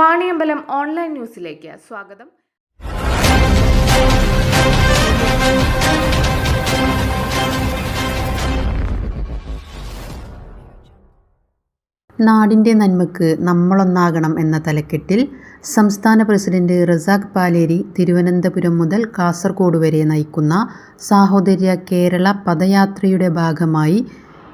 Vaniyambalam online ന്യൂസിലേക്ക് സ്വാഗതം. നാടിന്റെ നന്മക്ക് നമ്മളൊന്നാകണം എന്ന തലക്കെട്ടിൽ സംസ്ഥാന പ്രസിഡന്റ് റസാഖ് പാലേരി തിരുവനന്തപുരം മുതൽ കാസർഗോഡ് വരെ നയിക്കുന്ന സാഹോദര്യ കേരള പദയാത്രയുടെ ഭാഗമായി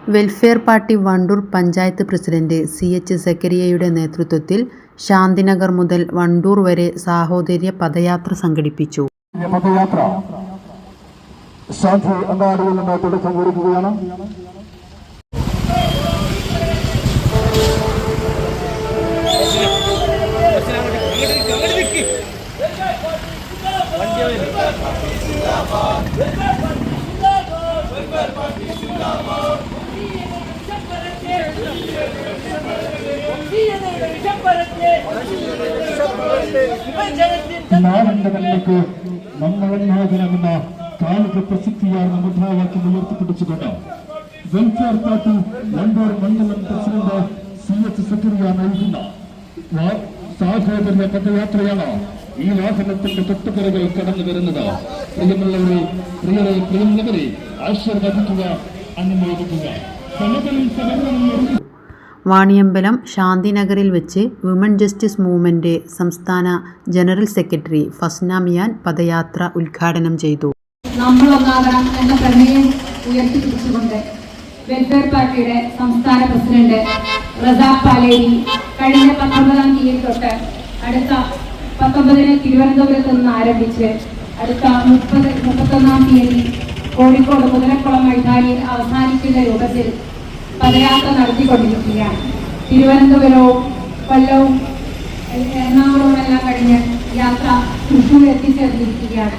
welfare party Wandoor panchayat president C H സക്കരിയയുടെ നേതൃത്വത്തിൽ ശാന്തിനഗർ മുതൽ വണ്ടൂർ വരെ സാഹോദര്യ പദയാത്ര സംഘടിപ്പിച്ചു. പദയാത്ര. ശാന്തി അങ്ങാടിയിൽ നിന്ന് തുടക്കം കുറിക്കുകയാണ്. നാടിന്റെ നന്മക്ക് നമ്മളൊന്നാകണമെന്ന കാലിക പ്രസിദ്ധിയാർന്ന മുദ്രാവാക്യം ഉയർത്തിപ്പിടിച്ചുകൊണ്ട് വെൽഫെയർ പാർട്ടി വണ്ടൂർ മണ്ഡലം പ്രസിഡന്റ് സി എച്ച് സക്കറിയ നൽകുന്ന സാഹോദര്യ പദയാത്രയാണ് ഈ വാഹനത്തിന്റെ തൊട്ടുപിറകിൽ കടന്നു വരുന്നത്. പ്രിയമുള്ളവരെ പ്രിയരെ പ്രിയമുള്ളവരെ ആശീർവദിക്കുക അനുമോദിക്കുക. സമതലും സഹകരണവും വാണിയമ്പലം ശാന്തിനഗറിൽ വെച്ച് വിമൻ ജസ്റ്റിസ് മൂവ്മെന്റ് സംസ്ഥാന ജനറൽ സെക്രട്ടറി ഫസ്ന മിയാൻ പദയാത്ര ഉദ്ഘാടനം ചെയ്തു. നമ്മളൊന്നാകണം എന്ന പ്രമേയം ഉയർത്തിപ്പിടിച്ചുകൊണ്ട് വെൽഫെയർ പാർട്ടിയുടെ സംസ്ഥാന പ്രസിഡന്റ് റസാഖ് പാലേരി കഴിഞ്ഞ പത്തൊമ്പതാം തീയതി തൊട്ട് അടുത്ത പത്തൊമ്പതിന് തിരുവനന്തപുരത്ത് നിന്ന് ആരംഭിച്ച് അടുത്ത മുപ്പത് മുപ്പത്തൊന്നാം തീയതി കോഴിക്കോട് മുതലക്കുളം മൈതാനിയിൽ അവസാനിക്കുന്ന രൂപത്തിൽ പദയാത്ര നടത്തിക്കൊണ്ടിരിക്കുകയാണ്. തിരുവനന്തപുരവും കൊല്ലവും എറണാകുളവും എല്ലാം കഴിഞ്ഞ് യാത്ര തൃശ്ശൂർ എത്തിച്ചേർന്നിരിക്കുകയാണ്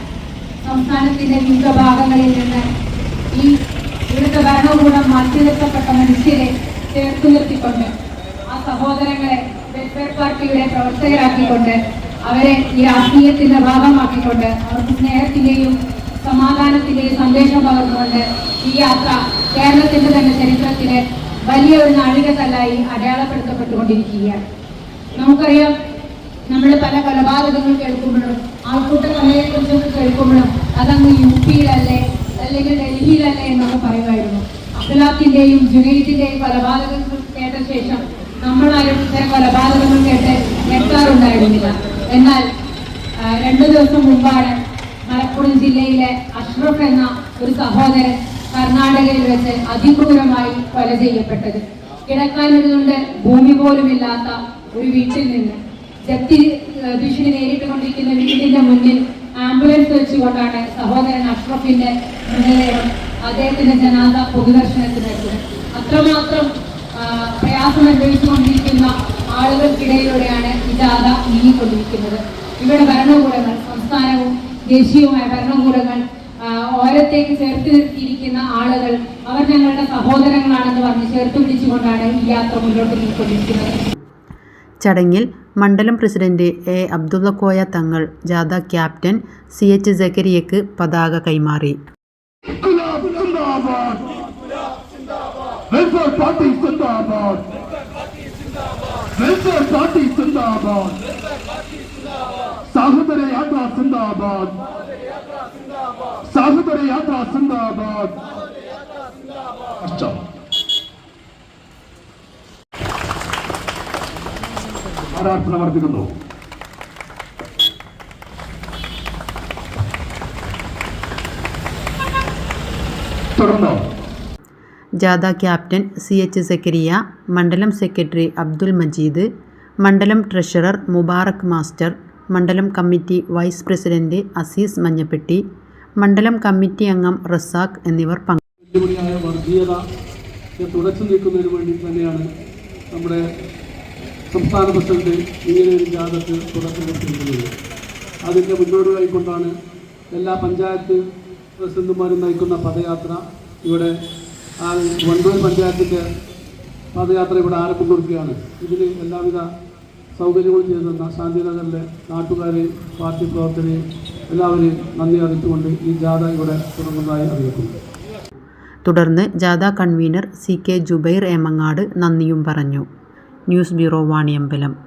സംസ്ഥാനത്തിന്റെ വിവിധ ഭാഗങ്ങളിൽ നിന്ന് ഈ ഇവിടുത്തെ ഭരണകൂടം മാറ്റി നിർത്തപ്പെട്ട മനുഷ്യരെ ചേർത്തു നിർത്തിക്കൊണ്ട് ആ സഹോദരങ്ങളെ വെൽഫെയർ പാർട്ടിയുടെ പ്രവർത്തകരാക്കിക്കൊണ്ട് അവരെ ഈ രാഷ്ട്രീയത്തിന്റെ ഭാഗമാക്കിക്കൊണ്ട് അവർക്ക് സ്നേഹത്തിന്റെയും സമാധാനത്തിന്റെയും സന്ദേശം പകർന്നുകൊണ്ട് ഈ യാത്ര കേരളത്തിന്റെ തന്നെ ചരിത്രത്തിന് വലിയ ഒരു നാഴികക്കല്ലായി അടയാളപ്പെടുത്തപ്പെട്ടുകൊണ്ടിരിക്കുകയാണ്. നമുക്കറിയാം നമ്മൾ പല കൊലപാതകങ്ങൾ കേൾക്കുമ്പോഴും ആൾക്കൂട്ട കലയെ കുറിച്ചൊക്കെ കേൾക്കുമ്പോഴും അതങ്ങ് യു പിയിലല്ലേ അല്ലെങ്കിൽ ഡൽഹിയിലല്ലേ എന്നൊക്കെ പറയുമായിരുന്നു. അഖിലാത്തിന്റെയും ജുനൈദിന്റെയും കൊലപാതകങ്ങൾ കേട്ട ശേഷം നമ്മളാരും ഇത്തരം കൊലപാതകങ്ങൾ കേട്ട് എത്താറുണ്ടായിരുന്നില്ല എന്നാൽ രണ്ടു ദിവസം മുമ്പാണ് മലപ്പുറം ജില്ലയിലെ അഷ്റഫ് എന്ന ഒരു സഹോദരൻ കർണാടകയിൽ വെച്ച് അതിക്രൂരമായി കൊല ചെയ്യപ്പെട്ടത്. കിടക്കാനിരുന്നുകൊണ്ട് ഭൂമി പോലുമില്ലാത്ത ഒരു വീട്ടിൽ നിന്ന് ജപ്തി ഭീഷണി നേരിട്ടുകൊണ്ടിരിക്കുന്ന വീടിന്റെ മുന്നിൽ ആംബുലൻസ് വെച്ചുകൊണ്ടാണ് സഹോദരൻ അഷ്റഫിന്റെ മൃതദേഹം അദ്ദേഹത്തിന്റെ ജനാദ പൊതുദർശനത്തിന് വെച്ചത് അത്രമാത്രം പ്രയാസം അനുഭവിച്ചുകൊണ്ടിരിക്കുന്ന ആളുകൾക്കിടയിലൂടെയാണ് ഈ ജാഥ നീങ്ങിക്കൊണ്ടിരിക്കുന്നത്. ഇവിടെ ഭരണകൂടങ്ങൾ സംസ്ഥാനവും ദേശീയവുമായ ഭരണകൂടങ്ങൾ ഓരത്തേക്ക് ചേർത്ത് നിർത്തിയിരിക്കുന്ന ആളുകൾ അവർ ഞങ്ങളുടെ സഹോദരങ്ങളാണെന്ന് പറഞ്ഞ് ചേർത്ത് പിടിച്ചുകൊണ്ടാണ് ഈ യാത്ര മുന്നോട്ട് നീക്കൊണ്ടിരിക്കുന്നത് ചടങ്ങിൽ മണ്ഡലം പ്രസിഡന്റ് എ. അബ്ദുള്ള കോയ തങ്ങൾ ജാഥ ക്യാപ്റ്റൻ സി. എച്ച്. ജക്കരിയക്ക് പതാക കൈമാറി. പാർട്ടി സിന്ദാബാദ് വെൽഫെയർ പാർട്ടി സിന്ദാബാദ് സാഹോദര യാത്ര സിന്ദാബാദ് സാഹോദര യാത്ര സിന്ദാബാദ് ആരാധന വർദ്ധിക്കുന്നു. തുടർന്നോ? ജാഥ ക്യാപ്റ്റൻ സി എച്ച് സക്കരിയ മണ്ഡലം സെക്രട്ടറി അബ്ദുൽ മജീദ് മണ്ഡലം ട്രഷറർ മുബാറക് മാസ്റ്റർ മണ്ഡലം committee vice president Azeez Manjappetti മണ്ഡലം കമ്മിറ്റി അംഗം റസാഖ് എന്നിവർ പങ്കെടുത്തു വർഗീയതയെ തുടച്ചു നീക്കുന്നതിന് വേണ്ടി തന്നെയാണ് നമ്മുടെ സംസ്ഥാന പ്രസിഡന്റ് ഇങ്ങനെ ഒരു ജാഥക്ക് തുടക്കം കൊടുത്തിരിക്കുന്നത് അതിന്റെ മുന്നോടിയായിക്കൊണ്ടാണ് എല്ലാ പഞ്ചായത്ത് പ്രസിഡന്റുമാരും നയിക്കുന്ന പദയാത്ര ഇവിടെ ആ വണ്ടൂർ പഞ്ചായത്തിന്റെ പദയാത്ര ഇവിടെ ആരംഭിക്കുകയാണ് ഇതിന് എല്ലാവിധ സൗകര്യങ്ങളും ചെയ്തു ശാന്തിനഗറിലെ നാട്ടുകാരെയും പാർട്ടി പ്രവർത്തകരെയും എല്ലാവരെയും നന്ദി അറിയിച്ചുകൊണ്ട് ഈ ജാഥ ഇവിടെ തുടങ്ങുന്നതായി അറിയിക്കുന്നു. തുടർന്ന് ജാഥ convener C K Jubair Emangad നന്ദിയും പറഞ്ഞു. News bureau Vaniyambalam.